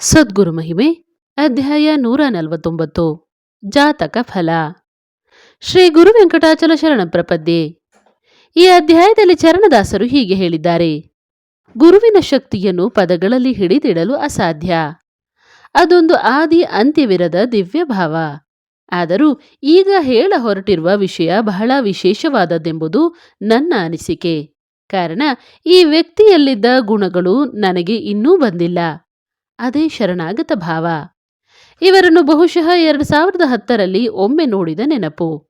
ಸದ್ಗುರು ಮಹಿಮೆ, ಅಧ್ಯಾಯ ನೂರ ನಲವತ್ತೊಂಬತ್ತು. ಜಾತಕ ಫಲ. ಶ್ರೀ ಗುರು ವೆಂಕಟಾಚಲ ಶರಣ ಪ್ರಪದ್ಯೆ. ಈ ಅಧ್ಯಾಯದಲ್ಲಿ ಚರಣದಾಸರು ಹೀಗೆ ಹೇಳಿದ್ದಾರೆ. ಗುರುವಿನ ಶಕ್ತಿಯನ್ನು ಪದಗಳಲ್ಲಿ ಹಿಡಿದಿಡಲು ಅಸಾಧ್ಯ. ಅದೊಂದು ಆದಿ ಅಂತ್ಯವಿರದ ದಿವ್ಯ ಭಾವ ಆದರೂ ಈಗ ಹೇಳ ಹೊರಟಿರುವ ವಿಷಯ ಬಹಳ ವಿಶೇಷವಾದದ್ದೆಂಬುದು ನನ್ನ ಅನಿಸಿಕೆ. ಕಾರಣ, ಈ ವ್ಯಕ್ತಿಯಲ್ಲಿದ್ದ ಗುಣಗಳು ನನಗೆ ಇನ್ನೂ ಬಂದಿಲ್ಲ. ಅದೇ ಶರಣಾಗತ ಭಾವ. ಇವರನ್ನು ಬಹುಶಃ ಎರಡು ಸಾವಿರದ ಹತ್ತರಲ್ಲಿ ಒಮ್ಮೆ ನೋಡಿದ ನೆನಪು.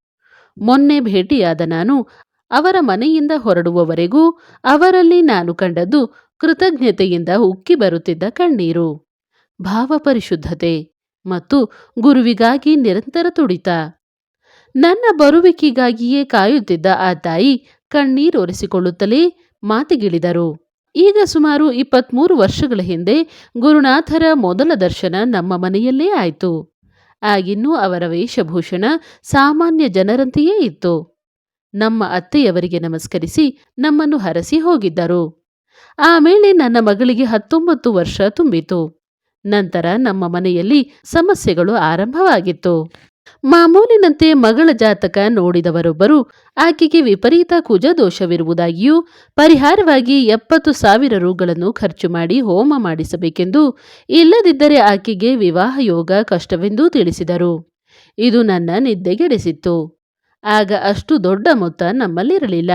ಮೊನ್ನೆ ಭೇಟಿಯಾದ ನಾನು ಅವರ ಮನೆಯಿಂದ ಹೊರಡುವವರೆಗೂ ಅವರಲ್ಲಿ ನಾನು ಕಂಡದ್ದು ಕೃತಜ್ಞತೆಯಿಂದ ಉಕ್ಕಿ ಬರುತ್ತಿದ್ದ ಕಣ್ಣೀರು. ಭಾವಪರಿಶುದ್ಧತೆ ಮತ್ತು ಗುರುವಿಗಾಗಿ ನಿರಂತರ ತುಡಿತ. ನನ್ನ ಬರುವಿಕೆಗಾಗಿಯೇ ಕಾಯುತ್ತಿದ್ದ ಆ ತಾಯಿ ಕಣ್ಣೀರೊರೆಸಿಕೊಳ್ಳುತ್ತಲೇ ಮಾತಿಗಿಳಿದರು. ಈಗ ಸುಮಾರು ಇಪ್ಪತ್ಮೂರು ವರ್ಷಗಳ ಹಿಂದೆ ಗುರುನಾಥರ ಮೊದಲ ದರ್ಶನ ನಮ್ಮ ಮನೆಯಲ್ಲೇ ಆಯಿತು. ಆಗಿನ್ನೂ ಅವರ ವೇಷಭೂಷಣ ಸಾಮಾನ್ಯ ಜನರಂತೆಯೇ ಇತ್ತು. ನಮ್ಮ ಅತ್ತೆಯವರಿಗೆ ನಮಸ್ಕರಿಸಿ ನಮ್ಮನ್ನು ಹರಸಿ ಹೋಗಿದ್ದರು. ಆಮೇಲೆ ನನ್ನ ಮಗಳಿಗೆ ಹತ್ತೊಂಬತ್ತು ವರ್ಷ ತುಂಬಿತು. ನಂತರ ನಮ್ಮ ಮನೆಯಲ್ಲಿ ಸಮಸ್ಯೆಗಳು ಆರಂಭವಾಗಿತ್ತು. ಮಾಮೂಲಿನಂತೆ ಮಗಳ ಜಾತಕ ನೋಡಿದವರೊಬ್ಬರು ಆಕೆಗೆ ವಿಪರೀತ ಕುಜದೋಷವಿರುವುದಾಗಿಯೂ ಪರಿಹಾರವಾಗಿ ಎಪ್ಪತ್ತು ಸಾವಿರ ರುಗಳನ್ನು ಖರ್ಚು ಮಾಡಿ ಹೋಮ ಮಾಡಿಸಬೇಕೆಂದು ಇಲ್ಲದಿದ್ದರೆ ಆಕೆಗೆ ವಿವಾಹ ಯೋಗ ಕಷ್ಟವೆಂದೂ ತಿಳಿಸಿದರು. ಇದು ನನ್ನ ನಿದ್ದೆಗೆಡಿಸಿತ್ತು. ಆಗ ಅಷ್ಟು ದೊಡ್ಡ ಮೊತ್ತ ನಮ್ಮಲ್ಲಿರಲಿಲ್ಲ.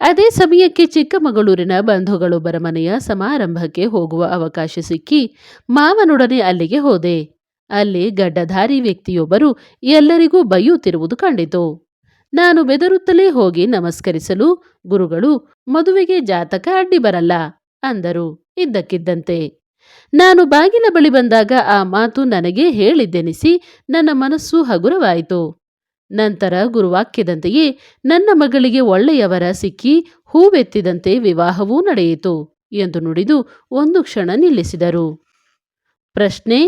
ಅದೇ ಸಮಯಕ್ಕೆ ಚಿಕ್ಕಮಗಳೂರಿನ ಬಂಧುಗಳೊಬ್ಬರ ಮನೆಯ ಸಮಾರಂಭಕ್ಕೆ ಹೋಗುವ ಅವಕಾಶ ಸಿಕ್ಕಿ ಮಾವನೊಡನೆ ಅಲ್ಲಿಗೆ ಹೋದೆ. ಅಲ್ಲಿ ಗಡ್ಡಧಾರಿ ವ್ಯಕ್ತಿಯೊಬ್ಬರು ಎಲ್ಲರಿಗೂ ಬೈಯುತ್ತಿರುವುದು ಕಂಡಿತು. ನಾನು ಬೆದರುತ್ತಲೇ ಹೋಗಿ ನಮಸ್ಕರಿಸಲು, ಗುರುಗಳು, ಮದುವೆಗೆ ಜಾತಕ ಅಡ್ಡಿ ಬರಲ್ಲ, ಅಂದರು. ಇದ್ದಕ್ಕಿದ್ದಂತೆ. ನಾನು ಬಾಗಿಲ ಬಳಿ ಬಂದಾಗ ಆ ಮಾತು ನನಗೆ ಹೇಳಿದ್ದೆನಿಸಿ ನನ್ನ ಮನಸ್ಸು ಹಗುರವಾಯಿತು. ನಂತರ ಗುರುವಾಕ್ಯದಂತೆಯೇ ನನ್ನ ಮಗಳಿಗೆ ಒಳ್ಳೆಯವರ ಸಿಕ್ಕಿ ಹೂವೆತ್ತಿದಂತೆ ವಿವಾಹವೂ ನಡೆಯಿತು ಎಂದು ನುಡಿದು ಒಂದು ಕ್ಷಣ ನಿಲ್ಲಿಸಿದರು. ಪ್ರಶ್ನೆ,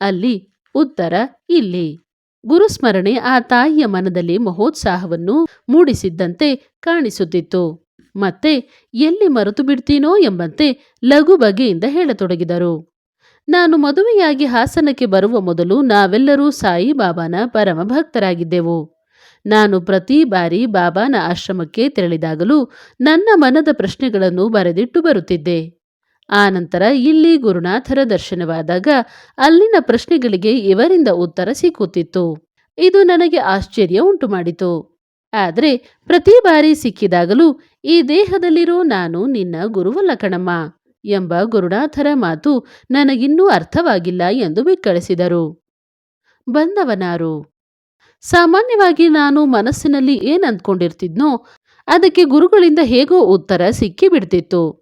ಅಲ್ಲಿ ಉತ್ತರ, ಇಲ್ಲಿ. ಗುರುಸ್ಮರಣೆ ಆ ತಾಯಿಯ ಮನದಲ್ಲಿ ಮಹೋತ್ಸಾಹವನ್ನು ಮೂಡಿಸಿದ್ದಂತೆ ಕಾಣಿಸುತ್ತಿತ್ತು. ಮತ್ತೆ, ಎಲ್ಲಿ ಮರೆತು ಬಿಡ್ತೀನೋ ಎಂಬಂತೆ ಲಘು ಬಗೆಯಿಂದ ಹೇಳತೊಡಗಿದರು. ನಾನು ಮದುವೆಯಾಗಿ ಹಾಸನಕ್ಕೆ ಬರುವ ಮೊದಲು ನಾವೆಲ್ಲರೂ ಸಾಯಿ ಬಾಬಾನ ಪರಮ ಭಕ್ತರಾಗಿದ್ದೆವು ನಾನು ಪ್ರತಿ ಬಾರಿ ಬಾಬಾನ ಆಶ್ರಮಕ್ಕೆ ತೆರಳಿದಾಗಲೂ ನನ್ನ ಮನದ ಪ್ರಶ್ನೆಗಳನ್ನು ಬರೆದಿಟ್ಟು ಬರುತ್ತಿದ್ದೆ. ಆನಂತರ ಇಲ್ಲಿ ಗುರುನಾಥರ ದರ್ಶನವಾದಾಗ ಅಲ್ಲಿನ ಪ್ರಶ್ನೆಗಳಿಗೆ ಇವರಿಂದ ಉತ್ತರ ಸಿಕ್ಕುತ್ತಿತ್ತು. ಇದು ನನಗೆ ಆಶ್ಚರ್ಯ ಉಂಟು ಮಾಡಿತು ಆದರೆ ಪ್ರತಿ ಬಾರಿ ಸಿಕ್ಕಿದಾಗಲೂ ಈ ದೇಹದಲ್ಲಿರೋ ನಾನು ನಿನ್ನ ಗುರುವಲ್ಲ ಕಣಮ್ಮ ಎಂಬ ಗುರುನಾಥರ ಮಾತು ನನಗಿನ್ನೂ ಅರ್ಥವಾಗಿಲ್ಲ ಎಂದು ಬಿಕ್ಕಳಿಸಿದರು. ಬಂದವನಾರು? ಸಾಮಾನ್ಯವಾಗಿ ನಾನು ಮನಸ್ಸಿನಲ್ಲಿ ಏನಂದ್ಕೊಂಡಿರ್ತಿದ್ನೋ ಅದಕ್ಕೆ ಗುರುಗಳಿಂದ ಹೇಗೋ ಉತ್ತರ ಸಿಕ್ಕಿಬಿಡ್ತಿತ್ತು.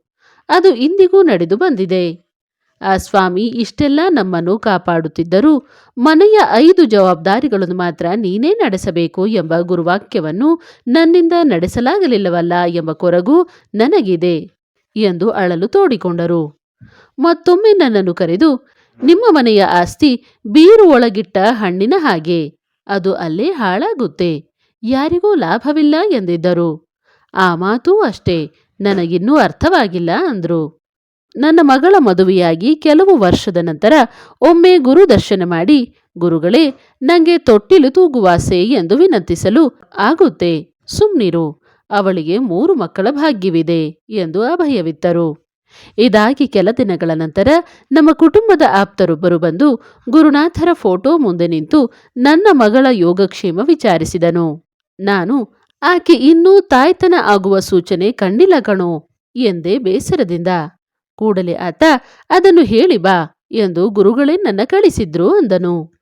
ಅದು ಇಂದಿಗೂ ನಡೆದು ಬಂದಿದೆ. ಆ ಸ್ವಾಮಿ ಇಷ್ಟೆಲ್ಲ ನಮ್ಮನ್ನು ಕಾಪಾಡುತ್ತಿದ್ದರೂ ಮನೆಯ ಐದು ಜವಾಬ್ದಾರಿಗಳನ್ನು ಮಾತ್ರ ನೀನೇ ನಡೆಸಬೇಕು ಎಂಬ ಗುರುವಾಕ್ಯವನ್ನು ನನ್ನಿಂದ ನಡೆಸಲಾಗಲಿಲ್ಲವಲ್ಲ ಎಂಬ ಕೊರಗು ನನಗಿದೆ ಎಂದು ಅಳಲು ತೋಡಿಕೊಂಡರು. ಮತ್ತೊಮ್ಮೆ ನನ್ನನ್ನು ಕರೆದು, ನಿಮ್ಮ ಮನೆಯ ಆಸ್ತಿ ಬೀರು ಒಳಗಿಟ್ಟ ಹಣ್ಣಿನ ಹಾಗೆ, ಅದು ಅಲ್ಲೇ ಹಾಳಾಗುತ್ತೆ, ಯಾರಿಗೂ ಲಾಭವಿಲ್ಲ ಎಂದಿದ್ದರು. ಆ ಮಾತೂ ಅಷ್ಟೇ ನನಗಿನ್ನೂ ಅರ್ಥವಾಗಿಲ್ಲ ಅಂದ್ರು. ನನ್ನ ಮಗಳ ಮದುವೆಯಾಗಿ ಕೆಲವು ವರ್ಷದ ನಂತರ ಒಮ್ಮೆ ಗುರು ದರ್ಶನ ಮಾಡಿ, ಗುರುಗಳೇ, ನಂಗೆ ತೊಟ್ಟಿಲು ತೂಗುವಾಸೆ ಎಂದು ವಿನಂತಿಸಲು ಆಗುತ್ತೆ, ಸುಮ್ನಿರು, ಅವಳಿಗೆ ಮೂರು ಮಕ್ಕಳ ಭಾಗ್ಯವಿದೆ ಎಂದು ಅಭಯವಿತ್ತರು. ಇದಾಗಿ ಕೆಲ ದಿನಗಳ ನಂತರ ನಮ್ಮ ಕುಟುಂಬದ ಆಪ್ತರೊಬ್ಬರು ಬಂದು ಗುರುನಾಥರ ಫೋಟೋ ಮುಂದೆ ನಿಂತು ನನ್ನ ಮಗಳ ಯೋಗಕ್ಷೇಮ ವಿಚಾರಿಸಿದನು. ನಾನು ಆಕೆ ಇನ್ನೂ ತಾಯ್ತನ ಆಗುವ ಸೂಚನೆ ಕಂಡಿಲ್ಲ ಕಣೋ ಎಂದೇ ಬೇಸರದಿಂದ. ಕೂಡಲೇ ಆತ, ಅದನ್ನು ಹೇಳಿ ಬಾ ಎಂದು ಗುರುಗಳೇ ನನ್ನ ಕಳಿಸಿದ್ರು ಅಂದನು.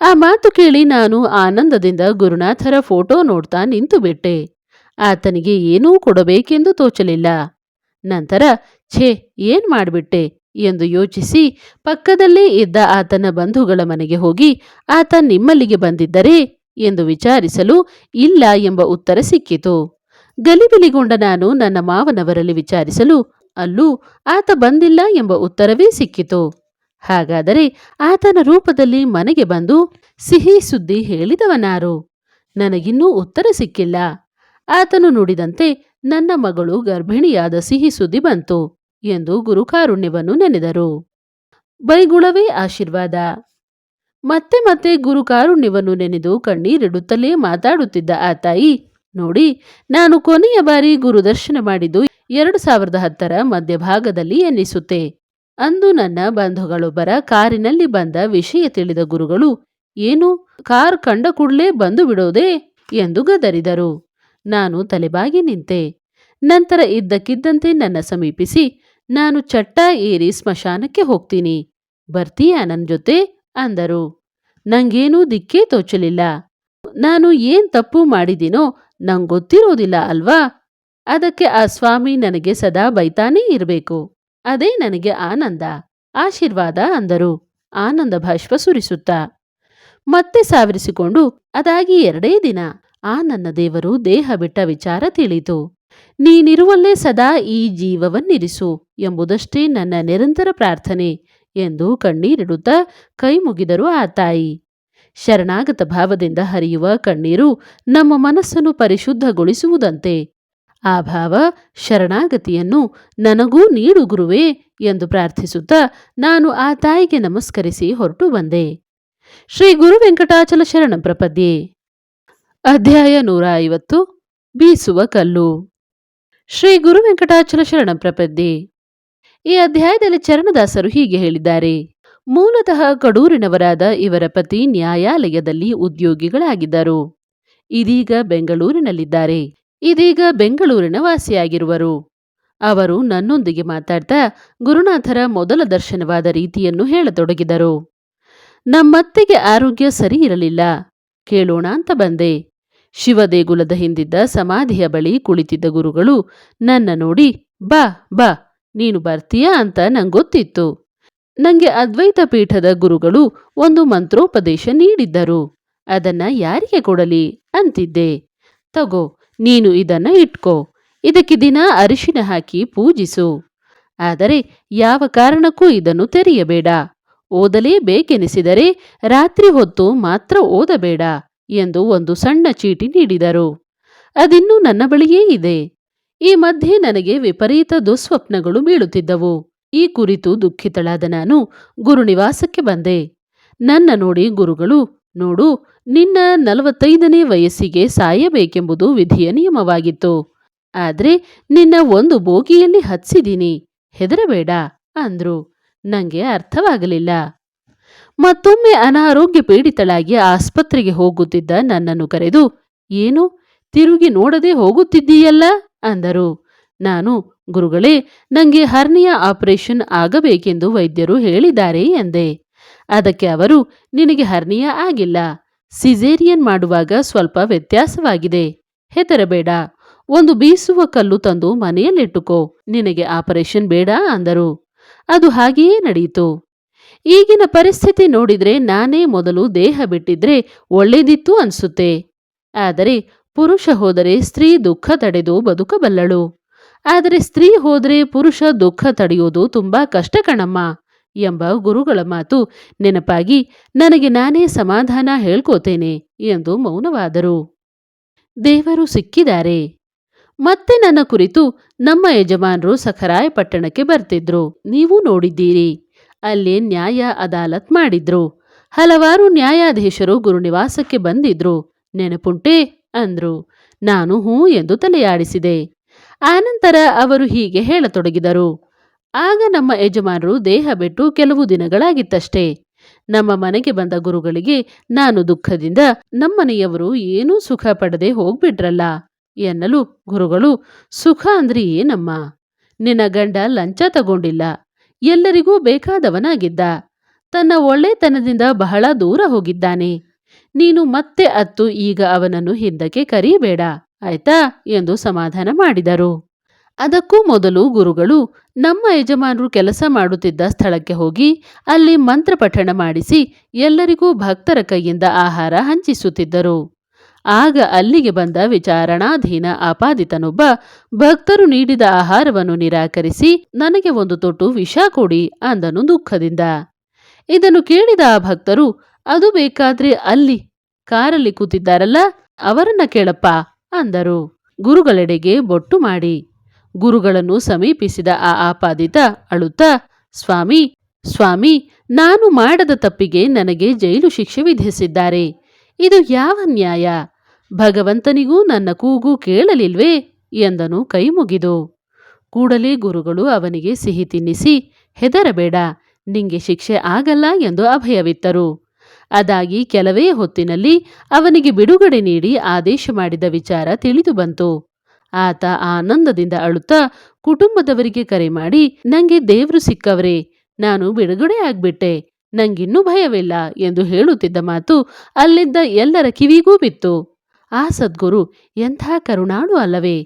ಆ ಮಾತು ಕೇಳಿ ನಾನು ಆನಂದದಿಂದ ಗುರುನಾಥರ ಫೋಟೋ ನೋಡ್ತಾ ನಿಂತು ಬಿಟ್ಟೆ. ಆತನಿಗೆ ಏನೂ ಕೊಡಬೇಕೆಂದು ತೋಚಲಿಲ್ಲ. ನಂತರ, ಛೇ, ಏನ್ ಮಾಡಿಬಿಟ್ಟೆ? ಎಂದು ಯೋಚಿಸಿ ಪಕ್ಕದಲ್ಲೇ ಇದ್ದ ಆತನ ಬಂಧುಗಳ ಮನೆಗೆ ಹೋಗಿ ಆತ ನಿಮ್ಮಲ್ಲಿಗೆ ಬಂದಿದ್ದರೆ ಎಂದು ವಿಚಾರಿಸಲು ಇಲ್ಲ ಎಂಬ ಉತ್ತರ ಸಿಕ್ಕಿತು. ಗಲಿಬಿಲಿಗೊಂಡ ನಾನು ನನ್ನ ಮಾವನವರಲ್ಲಿ ವಿಚಾರಿಸಲು ಅಲ್ಲೂ ಆತ ಬಂದಿಲ್ಲ ಎಂಬ ಉತ್ತರವೇ ಸಿಕ್ಕಿತು. ಹಾಗಾದರೆ ಆತನ ರೂಪದಲ್ಲಿ ಮನೆಗೆ ಬಂದು ಸಿಹಿ ಸುದ್ದಿ ಹೇಳಿದವನಾರು? ನನಗಿನ್ನೂ ಉತ್ತರ ಸಿಕ್ಕಿಲ್ಲ. ಆತನು ನುಡಿದಂತೆ ನನ್ನ ಮಗಳು ಗರ್ಭಿಣಿಯಾದ ಸಿಹಿ ಸುದ್ದಿ ಬಂತು ಎಂದು ಗುರುಕಾರುಣ್ಯವನ್ನು ನೆನೆದರು. ಬೈಗುಳವೇ ಆಶೀರ್ವಾದ. ಮತ್ತೆ ಮತ್ತೆ ಗುರು ಕಾರುಣ್ಯವನ್ನು ನೆನೆದು ಕಣ್ಣೀರಿಡುತ್ತಲೇ ಮಾತಾಡುತ್ತಿದ್ದ ಆ ತಾಯಿ, ನೋಡಿ, ನಾನು ಕೊನೆಯ ಬಾರಿ ಗುರು ದರ್ಶನ ಮಾಡಿದ್ದು ಎರಡು ಸಾವಿರದ ಹತ್ತರ ಮಧ್ಯಭಾಗದಲ್ಲಿ ಎನ್ನಿಸುತ್ತೆ. ಅಂದು ನನ್ನ ಬಂಧುಗಳೊಬ್ಬರ ಕಾರಿನಲ್ಲಿ ಬಂದ ವಿಷಯ ತಿಳಿದ ಗುರುಗಳು, ಏನು, ಕಾರ್ ಕಂಡ ಕೂಡಲೇ ಬಂದು ಬಿಡೋದೇ? ಎಂದು ಗದರಿದರು. ನಾನು ತಲೆಬಾಗಿ ನಿಂತೆ. ನಂತರ ಇದ್ದಕ್ಕಿದ್ದಂತೆ ನನ್ನ ಸಮೀಪಿಸಿ, ನಾನು ಚಟ್ಟ ಏರಿ ಸ್ಮಶಾನಕ್ಕೆ ಹೋಗ್ತೀನಿ. ಬರ್ತೀಯಾ ನನ್ನ ಜೊತೆ? ಅಂದರು. ನಂಗೇನೂ ದಿಕ್ಕೇ ತೋಚಲಿಲ್ಲ. ನಾನು ಏನ್ ತಪ್ಪು ಮಾಡಿದೀನೋ ನಂಗೊತ್ತಿರೋದಿಲ್ಲ ಅಲ್ವಾ? ಅದಕ್ಕೆ ಆ ಸ್ವಾಮಿ ನನಗೆ ಸದಾ ಬೈತಾನೇ ಇರಬೇಕು. ಅದೇ ನನಗೆ ಆನಂದ. ಆಶೀರ್ವಾದ ಅಂದರು. ಆನಂದ ಭಾಷ್ಪ ಸುರಿಸುತ್ತಾ. ಮತ್ತೆ ಸಾವಿರಿಸಿಕೊಂಡು ಅದಾಗಿ ಎರಡೇ ದಿನ ಆ ನನ್ನ ದೇವರು ದೇಹ ಬಿಟ್ಟ ವಿಚಾರ ತಿಳಿತು ನೀನಿರುವಲ್ಲೇ ಸದಾ ಈ ಜೀವವನ್ನಿರಿಸು ಎಂಬುದಷ್ಟೇ ನನ್ನ ನಿರಂತರ ಪ್ರಾರ್ಥನೆ. ಎಂದು ಕಣ್ಣೀರಿಡುತ್ತಾ ಕೈ ಮುಗಿದರು ಆ ತಾಯಿ. ಶರಣಾಗತ ಭಾವದಿಂದ ಹರಿಯುವ ಕಣ್ಣೀರು ನಮ್ಮ ಮನಸ್ಸನ್ನು ಪರಿಶುದ್ಧಗೊಳಿಸುವುದಂತೆ. ಆ ಭಾವ ಶರಣಾಗತಿಯನ್ನು ನನಗೂ ನೀಡು ಗುರುವೇ ಎಂದು ಪ್ರಾರ್ಥಿಸುತ್ತಾ ನಾನು ಆ ತಾಯಿಗೆ ನಮಸ್ಕರಿಸಿ ಹೊರಟು ಬಂದೆ. ಶ್ರೀ ಗುರು ವೆಂಕಟಾಚಲ ಶರಣ ಪ್ರಪದ್ಯೆ. ಅಧ್ಯಾಯ ನೂರ ಐವತ್ತು. ಬೀಸುವ ಕಲ್ಲು. ಶ್ರೀ ಗುರು ವೆಂಕಟಾಚಲ ಶರಣ ಪ್ರಪದ್ಯೆ. ಈ ಅಧ್ಯಾಯದಲ್ಲಿ ಚರಣದಾಸರು ಹೀಗೆ ಹೇಳಿದ್ದಾರೆ. ಮೂಲತಃ ಕಡೂರಿನವರಾದ ಇವರ ಪತಿ ನ್ಯಾಯಾಲಯದಲ್ಲಿ ಉದ್ಯೋಗಿಗಳಾಗಿದ್ದರು. ಇದೀಗ ಬೆಂಗಳೂರಿನಲ್ಲಿದ್ದಾರೆ. ಇದೀಗ ಬೆಂಗಳೂರಿನ ವಾಸಿಯಾಗಿರುವರು. ಅವರು ನನ್ನೊಂದಿಗೆ ಮಾತಾಡ್ತಾ ಗುರುನಾಥರ ಮೊದಲ ದರ್ಶನವಾದ ರೀತಿಯನ್ನು ಹೇಳತೊಡಗಿದರು. ನಮ್ಮತ್ತೆಗೆ ಆರೋಗ್ಯ ಸರಿ ಇರಲಿಲ್ಲ ಕೇಳೋಣ ಅಂತ ಬಂದೆ. ಶಿವದೇಗುಲದ ಹಿಂದಿದ್ದ ಸಮಾಧಿಯ ಬಳಿ ಕುಳಿತಿದ್ದ ಗುರುಗಳು ನನ್ನ ನೋಡಿ ಬಾ ಬಾ ನೀನು ಬರ್ತೀಯಾ ಅಂತ ನಂಗೊತ್ತಿತ್ತು ನಂಗೆ ಅದ್ವೈತ ಪೀಠದ ಗುರುಗಳು ಒಂದು ಮಂತ್ರೋಪದೇಶ ನೀಡಿದ್ದರು. ಅದನ್ನ ಯಾರಿಗೆ ಕೊಡಲಿ? ಅಂತಿದ್ದೆ. ತಗೋ, ನೀನು ಇದನ್ನ ಇಟ್ಕೋ. ಇದಕ್ಕೆ ದಿನ ಅರಿಶಿನ ಹಾಕಿ ಪೂಜಿಸು. ಆದರೆ ಯಾವ ಕಾರಣಕ್ಕೂ ಇದನ್ನು ತೆರೆಯಬೇಡ. ಓದಲೇಬೇಕೆನಿಸಿದರೆ ರಾತ್ರಿ ಹೊತ್ತು ಮಾತ್ರ ಓದಬೇಡ ಎಂದು ಒಂದು ಸಣ್ಣ ಚೀಟಿ ನೀಡಿದರು. ಅದಿನ್ನೂ ನನ್ನ ಬಳಿಯೇ ಇದೆ. ಈ ಮಧ್ಯೆ ನನಗೆ ವಿಪರೀತ ದುಸ್ವಪ್ನಗಳು ಬೀಳುತ್ತಿದ್ದವು. ಈ ಕುರಿತು ದುಃಖಿತಳಾದ ನಾನು ಗುರುನಿವಾಸಕ್ಕೆ ಬಂದೆ. ನನ್ನ ನೋಡಿ ಗುರುಗಳು, ನೋಡು, ನಿನ್ನ ನಲವತ್ತೈದನೇ ವಯಸ್ಸಿಗೆ ಸಾಯಬೇಕೆಂಬುದು ವಿಧಿಯ ನಿಯಮವಾಗಿತ್ತು. ಆದರೆ ನಿನ್ನ ಒಂದು ಬೋಗಿಯಲ್ಲಿ ಹತ್ಸಿದ್ದೀನಿ ಹೆದರಬೇಡ, ಅಂದ್ರು. ನಂಗೆ ಅರ್ಥವಾಗಲಿಲ್ಲ. ಮತ್ತೊಮ್ಮೆ ಅನಾರೋಗ್ಯ ಪೀಡಿತಳಾಗಿ ಆಸ್ಪತ್ರೆಗೆ ಹೋಗುತ್ತಿದ್ದ ನನ್ನನ್ನು ಕರೆದು, ಏನು, ತಿರುಗಿ ನೋಡದೆ ಹೋಗುತ್ತಿದ್ದೀಯಲ್ಲ? ಅಂದರು. ನಾನು, ಗುರುಗಳೇ, ನಂಗೆ ಹರ್ನಿಯ ಆಪರೇಷನ್ ಆಗಬೇಕೆಂದು ವೈದ್ಯರು ಹೇಳಿದ್ದಾರೆ ಎಂದೆ. ಅದಕ್ಕೆ ಅವರು, ನಿನಗೆ ಹರ್ನಿಯ ಆಗಿಲ್ಲ. ಸಿಜೇರಿಯನ್ ಮಾಡುವಾಗ ಸ್ವಲ್ಪ ವ್ಯತ್ಯಾಸವಾಗಿದೆ. ಹೆದರಬೇಡ. ಒಂದು ಬೀಸುವ ಕಲ್ಲು ತಂದು ಮನೆಯಲ್ಲಿಟ್ಟುಕೋ. ನಿನಗೆ ಆಪರೇಷನ್ ಬೇಡ ಅಂದರು. ಅದು ಹಾಗೆಯೇ ನಡೆಯಿತು. ಈಗಿನ ಪರಿಸ್ಥಿತಿ ನೋಡಿದ್ರೆ ನಾನೇ ಮೊದಲು ದೇಹ ಬಿಟ್ಟಿದ್ರೆ ಒಳ್ಳೇದಿತ್ತು ಅನ್ಸುತ್ತೆ. ಆದರೆ ಪುರುಷ ಹೋದರೆ ಸ್ತ್ರೀ ದುಃಖ ತಡೆದು ಬದುಕಬಲ್ಲಳು. ಆದರೆ ಸ್ತ್ರೀ ಹೋದರೆ ಪುರುಷ ದುಃಖ ತಡೆಯೋದು ತುಂಬಾ ಕಷ್ಟ ಕಣಮ್ಮ ಎಂಬ ಗುರುಗಳ ಮಾತು ನೆನಪಾಗಿ ನನಗೆ ನಾನೇ ಸಮಾಧಾನ ಹೇಳ್ಕೋತೇನೆ ಎಂದು ಮೌನವಾದರು. ದೇವರು ಸಿಕ್ಕಿದ್ದಾರೆ. ಮತ್ತೆ ನನ್ನ ಕುರಿತು ನಮ್ಮ ಯಜಮಾನರು ಸಖರಾಯಪಟ್ಟಣಕ್ಕೆ ಬರ್ತಿದ್ರು. ನೀವು ನೋಡಿದ್ದೀರಿ. ಅಲ್ಲಿ ನ್ಯಾಯ ಅದಾಲತ್ ಮಾಡಿದ್ರು. ಹಲವಾರು ನ್ಯಾಯಾಧೀಶರು ಗುರುನಿವಾಸಕ್ಕೆ ಬಂದಿದ್ರು. ನೆನಪುಂಟೆ? ಅಂದ್ರು. ನಾನು ಹೂ ಎಂದು ತಲೆಯಾಡಿಸಿದೆ. ಆನಂತರ ಅವರು ಹೀಗೆ ಹೇಳತೊಡಗಿದರು. ಆಗ ನಮ್ಮ ಯಜಮಾನರು ದೇಹ ಬಿಟ್ಟು ಕೆಲವು ದಿನಗಳಾಗಿತ್ತಷ್ಟೇ. ನಮ್ಮ ಮನೆಗೆ ಬಂದ ಗುರುಗಳಿಗೆ ನಾನು ದುಃಖದಿಂದ ನಮ್ಮನೆಯವರು ಏನೂ ಸುಖ ಪಡದೆ ಹೋಗ್ಬಿಟ್ರಲ್ಲ ಎನ್ನಲು ಗುರುಗಳು, ಸುಖ ಅಂದ್ರೆ ಏನಮ್ಮ? ನಿನ್ನ ಗಂಡ ಲಂಚ ತಗೊಂಡಿಲ್ಲ. ಎಲ್ಲರಿಗೂ ಬೇಕಾದವನಾಗಿದ್ದ. ತನ್ನ ಒಳ್ಳೆತನದಿಂದ ಬಹಳ ದೂರ ಹೋಗಿದ್ದಾನೆ. ನೀನು ಮತ್ತೆ ಅತ್ತು ಈಗ ಅವನನ್ನು ಹಿಂದಕ್ಕೆ ಕರೀಬೇಡ. ಆಯ್ತಾ? ಎಂದು ಸಮಾಧಾನ ಮಾಡಿದರು. ಅದಕ್ಕೂ ಮೊದಲು ಗುರುಗಳು ನಮ್ಮ ಯಜಮಾನರು ಕೆಲಸ ಮಾಡುತ್ತಿದ್ದ ಸ್ಥಳಕ್ಕೆ ಹೋಗಿ ಅಲ್ಲಿ ಮಂತ್ರ ಪಠಣ ಮಾಡಿಸಿ ಎಲ್ಲರಿಗೂ ಭಕ್ತರ ಕೈಯಿಂದ ಆಹಾರ ಹಂಚಿಸುತ್ತಿದ್ದರು. ಆಗ ಅಲ್ಲಿಗೆ ಬಂದ ವಿಚಾರಣಾಧೀನ ಆಪಾದಿತನೊಬ್ಬ ಭಕ್ತರು ನೀಡಿದ ಆಹಾರವನ್ನು ನಿರಾಕರಿಸಿ, ನನಗೆ ಒಂದು ತೊಟ್ಟು ವಿಷ ಕೊಡಿ ಅಂದನು ದುಃಖದಿಂದ. ಇದನ್ನು ಕೇಳಿದ ಆ ಭಕ್ತರು ಅದು ಬೇಕಾದ್ರೆ ಅಲ್ಲಿ ಕಾರಲ್ಲಿ ಕೂತಿದ್ದಾರಲ್ಲ, ಅವರನ್ನ ಕೇಳಪ್ಪ ಅಂದರು. ಗುರುಗಳೆಡೆಗೆ ಬೊಟ್ಟು ಮಾಡಿ. ಗುರುಗಳನ್ನು ಸಮೀಪಿಸಿದ ಆ ಆಪಾದಿತ ಅಳುತ್ತ, ಸ್ವಾಮಿ ಸ್ವಾಮಿ, ನಾನು ಮಾಡದ ತಪ್ಪಿಗೆ ನನಗೆ ಜೈಲು ಶಿಕ್ಷೆ ವಿಧಿಸಿದ್ದಾರೆ. ಇದು ಯಾವ ನ್ಯಾಯ? ಭಗವಂತನಿಗೂ ನನ್ನ ಕೂಗು ಕೇಳಲಿಲ್ವೇ? ಎಂದನು ಕೈ ಮುಗಿದು ಕೂಡಲೇ ಗುರುಗಳು ಅವನಿಗೆ ಸಿಹಿ ತಿನ್ನಿಸಿ, ಹೆದರಬೇಡ, ನಿಂಗೆ ಶಿಕ್ಷೆ ಆಗಲ್ಲ ಎಂದು ಅಭಯವಿತ್ತರು. ಅದಾಗಿ ಕೆಲವೇ ಹೊತ್ತಿನಲ್ಲಿ ಅವನಿಗೆ ಬಿಡುಗಡೆ ನೀಡಿ ಆದೇಶ ಮಾಡಿದ ವಿಚಾರ ತಿಳಿದು ಬಂತು. ಆತ ಆನಂದದಿಂದ ಅಳುತ್ತಾ ಕುಟುಂಬದವರಿಗೆ ಕರೆ ಮಾಡಿ, ನಂಗೆ ದೇವ್ರು ಸಿಕ್ಕವ್ರೆ, ನಾನು ಬಿಡುಗಡೆ ಆಗ್ಬಿಟ್ಟೆ, ನಂಗಿನ್ನೂ ಭಯವಿಲ್ಲ ಎಂದು ಹೇಳುತ್ತಿದ್ದ ಮಾತು ಅಲ್ಲಿದ್ದ ಎಲ್ಲರ ಕಿವಿಗೂ ಬಿತ್ತು. ಆ ಸದ್ಗುರು, ಎಂಥ ಕರುಣಾಳು ಅಲ್ಲವೇ?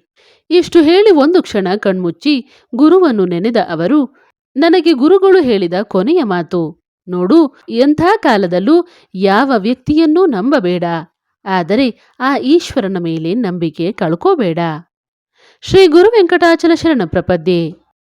ಇಷ್ಟು ಹೇಳಿ ಒಂದು ಕ್ಷಣ ಕಣ್ಮುಚ್ಚಿ ಗುರುವನ್ನು ನೆನೆದ ಅವರು, ನನಗೆ ಗುರುಗಳು ಹೇಳಿದ ಕೊನೆಯ ಮಾತು ನೋಡು, ಎಂಥ ಕಾಲದಲ್ಲೂ ಯಾವ ವ್ಯಕ್ತಿಯನ್ನೂ ನಂಬಬೇಡ. ಆದರೆ ಆ ಈಶ್ವರನ ಮೇಲೆ ನಂಬಿಕೆ ಕಳ್ಕೋಬೇಡ. ಶ್ರೀ ಗುರು ವೆಂಕಟಾಚಲ ಶರಣ ಪ್ರಪದ್ಯೆ.